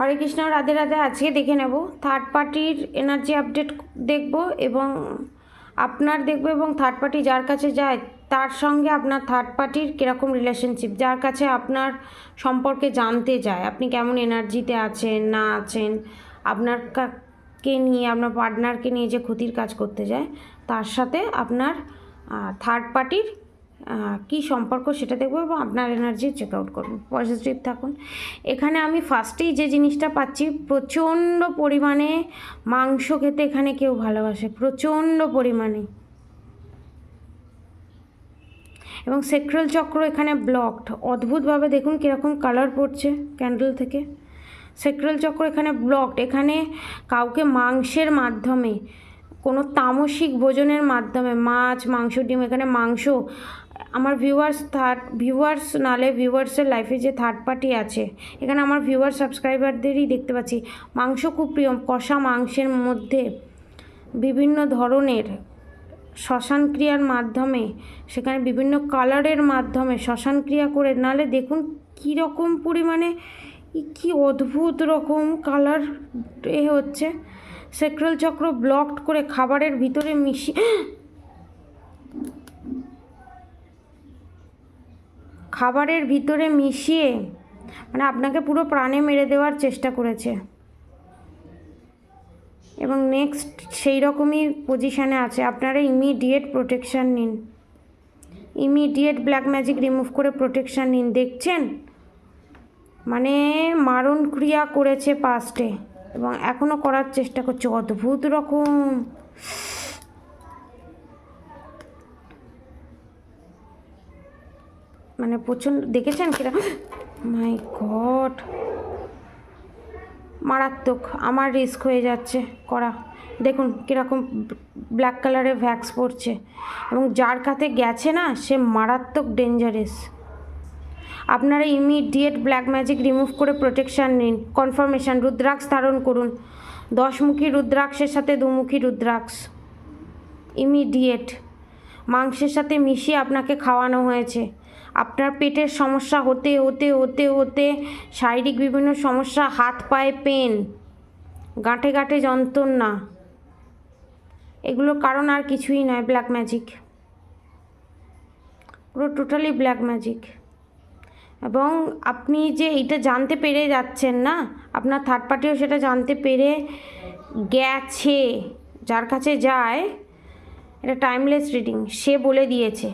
হরে কৃষ্ণ, রাধে রাধে, আজকে দেখে নেব। থার্ড পার্টির এনার্জি আপডেট দেখব এবং আপনার দেখব এবং থার্ড পার্টি যার কাছে যায়, তার সঙ্গে আপনার থার্ড পার্টির কীরকম রিলেশনশিপ যার কাছে আপনার সম্পর্কে জানতে যায়। আপনি কেমন এনার্জিতে আছেন, না আছেন, আপনার কে নিয়ে, আপনার পার্টনারকে নিয়ে যে ক্ষতির কাজ করতে যায়, তার সাথে আপনার থার্ড পার্টির কী সম্পর্ক সেটা দেখব এবং আপনার এনার্জি চেক আউট করুন। পজিটিভ থাকুন। এখানে আমি ফার্স্টেই যে জিনিসটা পাচ্ছি, প্রচণ্ড পরিমাণে মাংস খেতে এখানে কেউ ভালোবাসে, প্রচণ্ড পরিমাণে। এবং সেক্রাল চক্র এখানে ব্লকড অদ্ভুতভাবে দেখুন কীরকম কালার পড়ছে ক্যান্ডেল থেকে। সেক্রাল চক্র এখানে ব্লকড এখানে কাউকে মাংসের মাধ্যমে, কোনো তামসিক ভোজনের মাধ্যমে, মাছ, মাংস, ডিম, এখানে মাংস আমার ভিউয়ার্স থার্ড ভিউয়ার্স নালে ভিউয়ার্সের লাইফে যে থার্ড পার্টি আছে, এখানে আমার ভিউয়ার সাবস্ক্রাইবারদেরই দেখতে পাচ্ছি। মাংস খুব প্রিয়, কষা মাংসের মধ্যে বিভিন্ন ধরনের শ্মশান ক্রিয়ার মাধ্যমে, সেখানে বিভিন্ন কালারের মাধ্যমে শ্মশান ক্রিয়া করে, নালে দেখুন কী রকম পরিমাণে, কী অদ্ভুত রকম কালার এ হচ্ছে। সেক্রাল চক্র ব্লকড করে খাবারের ভিতরে মিশিয়ে খাবারের ভিতরে মিশিয়ে মানে আপনাকে পুরো প্রাণে মেরে দেওয়ার চেষ্টা করেছে। এবং নেক্সট সেই রকমই পজিশানে আছে। আপনারা ইমিডিয়েট প্রোটেকশান নিন। ইমিডিয়েট ব্ল্যাক ম্যাজিক রিমুভ করে প্রোটেকশান নিন। দেখছেন? মানে মারণ ক্রিয়া করেছে পাস্টে এবং এখনও করার চেষ্টা করছে। অদ্ভুত রকম। মানে প্রচণ্ড দেখেছেন কিরা? মাই গড মারাত্মক, আমার রিস্ক হয়ে যাচ্ছে করা। দেখুন কীরকম ব্ল্যাক কালারের ভ্যাক্স পড়ছে এবং যার কাছে গেছে না, সে মারাত্মক ডেঞ্জারাস আপনারা ইমিডিয়েট ব্ল্যাক ম্যাজিক রিমুভ করে প্রোটেকশান নিন। কনফার্মেশন রুদ্রাক্ষ ধারণ করুন। দশমুখী রুদ্রাক্ষের সাথে দুমুখী রুদ্রাক্ষ। ইমিডিয়েট মাংসের সাথে মিশিয়ে আপনাকে খাওয়ানো হয়েছে। আপনার পেটের সমস্যা হতে হতে হতে হতে শারীরিক বিভিন্ন সমস্যা, হাত, পায়ে পেন গাঁটে গাঁটে যন্ত্রণা। এগুলোর কারণ আর কিছুই নয় ব্ল্যাক ম্যাজিক পুরো টোটালি ব্ল্যাক ম্যাজিক এবং আপনি যে এইটা জানতে পেরে যাচ্ছেন না, আপনার থার্ড পার্টিও সেটা জানতে পেরে গেছে, যার কাছে যায়, এটা টাইমলেস রিডিং সে বলে দিয়েছে।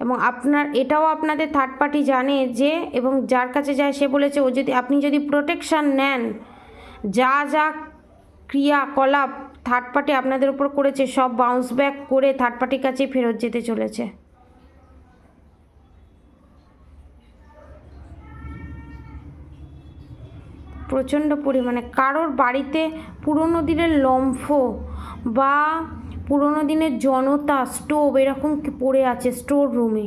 এবং আপনার, এটাও আপনাদের থার্ড পার্টি জানে যে এবং যার কাছে যায় সে বলেছে, ও যদি, আপনি যদি প্রোটেকশান নেন, যা যা ক্রিয়াকলাপ থার্ড পার্টি আপনাদের উপর করেছে, সব বাউন্স ব্যাক করে থার্ড পার্টির কাছে ফেরত যেতে চলেছে। প্রচণ্ড পরিমাণে, কারোর বাড়িতে পুরনো দিনের লম্ফ বা পুরনো দিনের জনতা স্টোভ এরকম পড়ে আছে স্টোর রুমে?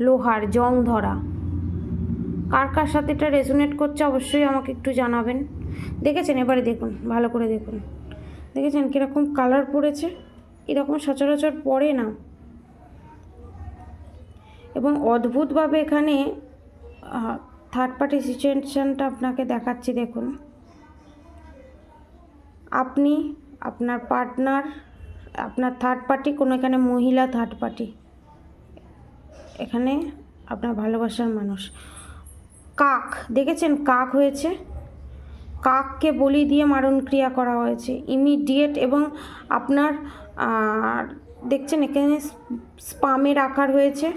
লোহার জং ধরা। কার কার সাথে এটা রেজোনেট করছে অবশ্যই আমাকে একটু জানাবেন। দেখেছেন? এবারে দেখুন, ভালো করে দেখুন। দেখেছেন কীরকম কালার পড়েছে? এরকম সচরাচর পড়ে না। এবং অদ্ভুতভাবে এখানে থার্ড পার্টি সিচুয়েশনটা আপনাকে দেখাচ্ছি, দেখুন। আপনি, আপনার পার্টনার আপনার থার্ড পার্টি কোনো এখানে মহিলা থার্ড পার্টি এখানে আপনার ভালোবাসার মানুষ। কাক, দেখেছেন কাক হয়েছে? কাককে বলি দিয়ে মারণ ক্রিয়া করা হয়েছে। ইমিডিয়েট এবং আপনার দেখছেন এখানে স্পামের আকার হয়েছে।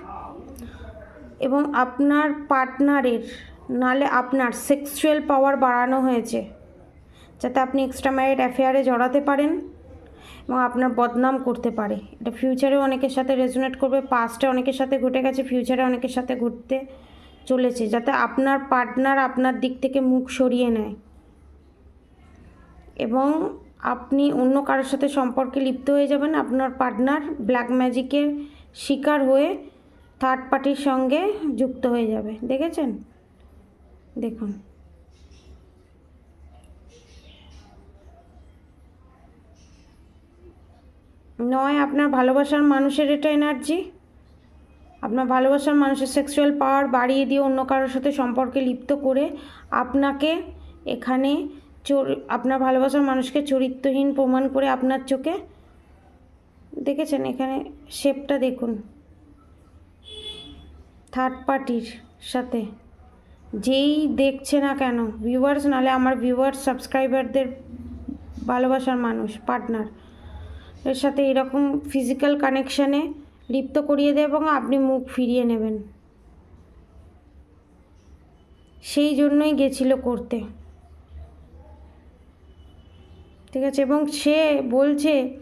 এবং আপনার পার্টনারের নালে আপনার সেক্সুয়াল পাওয়ার বাড়ানো হয়েছে। যাতে আপনি এক্সট্রা ম্যারিড অ্যাফেয়ারে জড়াতে পারেন। এবং আপনার বদনাম করতে পারে। এটা ফিউচারে অনেকের সাথে রেজোনেট করবে পাস্টে অনেকের সাথে ঘটে গেছে ফিউচারে অনেকের সাথে ঘটতে চলেছে, যাতে আপনার পার্টনার আপনার দিক থেকে মুখ সরিয়ে নেয়। এবং আপনি অন্য কারোর সাথে সম্পর্কে লিপ্ত হয়ে যাবেন, আপনার পার্টনার ব্ল্যাক ম্যাজিকের শিকার হয়ে থার্ড পার্টির সঙ্গে যুক্ত হয়ে যাবে। দেখেছেন? দেখুন। নয়, আপনার ভালোবাসার মানুষের এটা এনার্জি আপনার ভালোবাসার মানুষের সেক্সুয়াল পাওয়ার বাড়িয়ে দিয়ে অন্য কারোর সাথে সম্পর্কে লিপ্ত করে আপনাকে এখানে চোর আপনার ভালোবাসার মানুষকে চরিত্রহীন প্রমাণ করে আপনার চোখে? দেখেছেন? এখানে শেপটা দেখুন। থার্ড পার্টির সাথে। যেই দেখছে না কেন ভিউয়ার্স নালে আমার ভিউয়ার্স সাবস্ক্রাইবারদের ভালোবাসার মানুষ পার্টনার এর সাথে এরকম ফিজিক্যাল কানেকশানে লিপ্ত করিয়ে দেয় এবং আপনি মুখ ফিরিয়ে নেবেন। সেই জন্যই গেছিল করতে। ঠিক আছে? এবং সে বলছে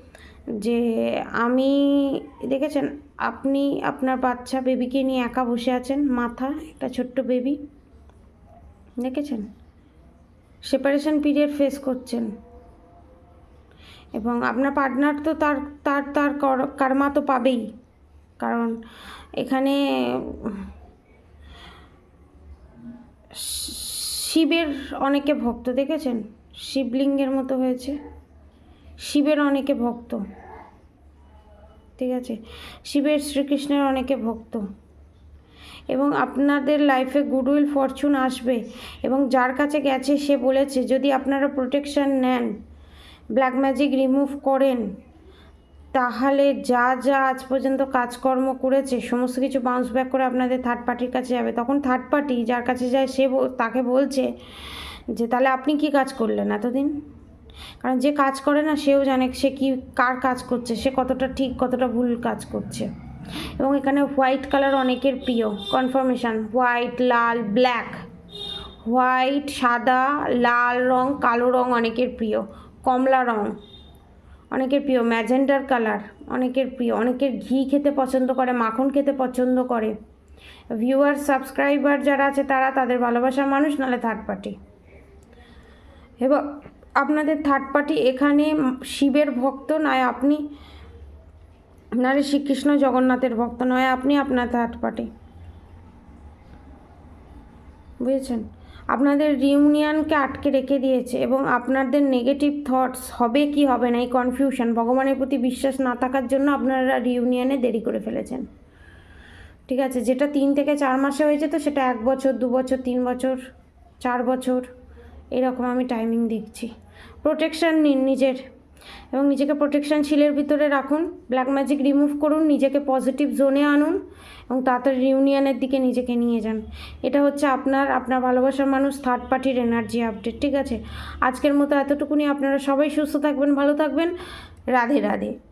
যে, আমি, দেখেছেন? আপনি আপনার বাচ্চা বেবিকে নিয়ে একা বসে আছেন, মাথা, একটা ছোট্ট বেবি। দেখেছেন? সেপারেশন পিরিয়ড ফেস করছেন। এবং আপনার পার্টনার তো তার তার তার কর- কারমা তো পাবেই। কারণ এখানে শিবের অনেকে ভক্ত, দেখেছেন? শিবলিঙ্গের মতো হয়েছে। শিবের অনেকে ভক্ত। ঠিক আছে? শিবের শ্রীকৃষ্ণের অনেকে ভক্ত। এবং আপনাদের লাইফে গুডউইল ফরচুন আসবে। এবং যার কাছে গেছে, সে বলেছে, যদি আপনারা প্রোটেকশন নেন ব্ল্যাক ম্যাজিক রিমুভ করেন, তাহলে যা যা আজ পর্যন্ত কাজকর্ম করেছে, সমস্ত কিছু বাউন্স ব্যাক করে আপনাদের থার্ড পার্টির কাছে যাবে। তখন থার্ড পার্টি যার কাছে যায়, সে তাকে বলছে যে, তাহলে আপনি কি কাজ করলেন এতদিন? কারণ যে কাজ করে না, সেও জানে সে কি, কার কাজ করছে, সে কতটা ঠিক, কতটা ভুল কাজ করছে। এবং এখানে হোয়াইট কালার অনেকের প্রিয় কনফার্মেশন হোয়াইট লাল ব্ল্যাক হোয়াইট সাদা, লাল রং, কালো রং অনেকের প্রিয়। কমলা রং অনেকের প্রিয় ম্যাজেন্ডার কালার, অনেকের প্রিয়, অনেকের ঘি খেতে পছন্দ করে, মাখন খেতে পছন্দ করে। ভিউয়ার, সাবস্ক্রাইবার যারা আছে তারা তাদের ভালোবাসার মানুষ, নাহলে থার্ড পার্টি এবার আপনাদের থার্ড পার্টি এখানে শিবের ভক্ত নয় আপনি নারে শ্রীকৃষ্ণ জগন্নাথের ভক্ত নয় আপনি আপনার থার্ড পার্টি বুঝেছেন? আপনাদের রিউনিয়নকে আটকে রেখে দিয়েছে এবং আপনাদের নেগেটিভ থটস হবে কি হবে না, এই কনফিউশন ভগবানের প্রতি বিশ্বাস না থাকার জন্য আপনারা রিউনিয়নে দেরি করে ফেলেছেন। ঠিক আছে, যেটা তিন থেকে চার মাসে হয়েছে তো সেটা এক বছর, দু বছর, তিন বছর, চার বছর, এরকম আমি টাইমিং দেখছি। প্রোটেকশন নিন নিজের। এবং নিজেকে প্রোটেকশান শিলের ভিতরে রাখুন। ব্ল্যাক ম্যাজিক রিমুভ করুন, নিজেকে পজিটিভ জোনে আনুন এবং তাড়াতাড়ি রিউনিয়নের দিকে নিজেকে নিয়ে যান। এটা হচ্ছে আপনার আপনার ভালোবাসার মানুষ থার্ড পার্টির এনার্জি আপডেট ঠিক আছে? আজকের মতো এতটুকুনি। আপনারা সবাই সুস্থ থাকবেন, ভালো থাকবেন। রাধে রাধে।